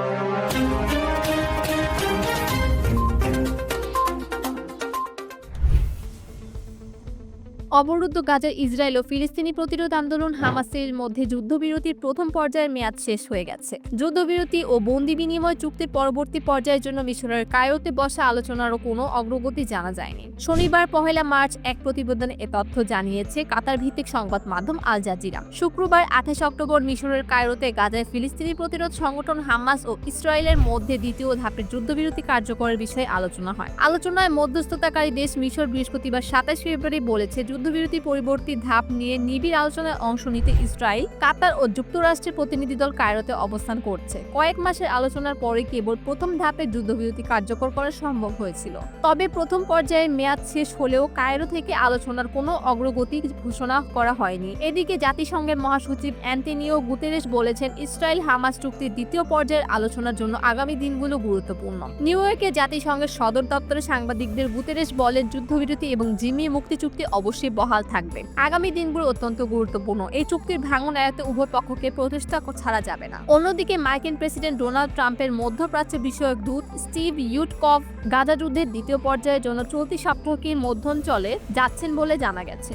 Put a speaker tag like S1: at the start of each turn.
S1: Thank you. অবরুদ্ধ গাজার Israel ও ফিলিস্তিনি প্রতিরোধ আন্দোলন হামাসের মধ্যে যুদ্ধবিরতির প্রথম পর্যায়ের মেয়াদ শেষ হয়ে গেছে। যুদ্ধবিরতি ও বন্দি বিনিময় চুক্তির পরবর্তী পর্যায়ের জন্য মিশরের কায়রোতে বসা আলোচনারও কোনো অগ্রগতি জানা যায়নি। শনিবার পহেলা মার্চ এক প্রতিবেদনে এ তথ্য জানিয়েছে কাতার ভিত্তিক সংবাদ মাধ্যম আল জাজিরা। শুক্রবার আঠাশ অক্টোবর মিশরের কায়রোতে গাজায় ফিলিস্তিনি প্রতিরোধ সংগঠন হামাস ও ইসরায়েলের মধ্যে দ্বিতীয় ধাপের যুদ্ধবিরতি কার্যকরের বিষয়ে আলোচনা হয়। আলোচনায় মধ্যস্থতাকারী দেশ মিশর বৃহস্পতিবার সাতাশ ফেব্রুয়ারি বলেছে যুদ্ধবিরতি পরবর্তী ধাপ নিয়ে নিবিড় আলোচনায় অংশ নিতে ইসরায়েল, কাতার ও যুক্তরাষ্ট্রের প্রতিনিধি দল কায়রোতে অবস্থান করছে। কয়েক মাসের আলোচনার পরে কেবল প্রথম ধাপে যুদ্ধবিরতি কার্যকর করা সম্ভব হয়েছিল। তবে প্রথম পর্যায়ে মেয়াদ শেষ হলেও কায়রো থেকে আলোচনার কোনো অগ্রগতি ঘোষণা করা হয়নি। এদিকে জাতিসংঘের মহাসচিব অ্যান্টনিও গুতেরেস বলেছেন, ইসরায়েল হামাস চুক্তির দ্বিতীয় পর্যায়ের আলোচনার জন্য আগামী দিনগুলো গুরুত্বপূর্ণ। নিউ ইয়র্কে জাতিসংঘের সদর দপ্তরে সাংবাদিকদের গুতেরেস বলেন, যুদ্ধবিরতি এবং জিমি মুক্তি চুক্তি অবশ্যই বহাল থাকবে। আগামী দিনগুলো অত্যন্ত গুরুত্বপূর্ণ। এই চুক্তির ভাঙন এড়াতে উভয় পক্ষকে প্রতিষ্ঠা ছাড়া যাবে না। অন্যদিকে মার্কিন প্রেসিডেন্ট ডোনাল্ড ট্রাম্পের মধ্যপ্রাচ্য বিষয়ক দূত স্টিভ ইউটকভ গাজা যুদ্ধের দ্বিতীয় পর্যায়ের জন্য চলতি সপ্তাহকে মধ্যঞ্চলে যাচ্ছেন বলে জানা গেছে।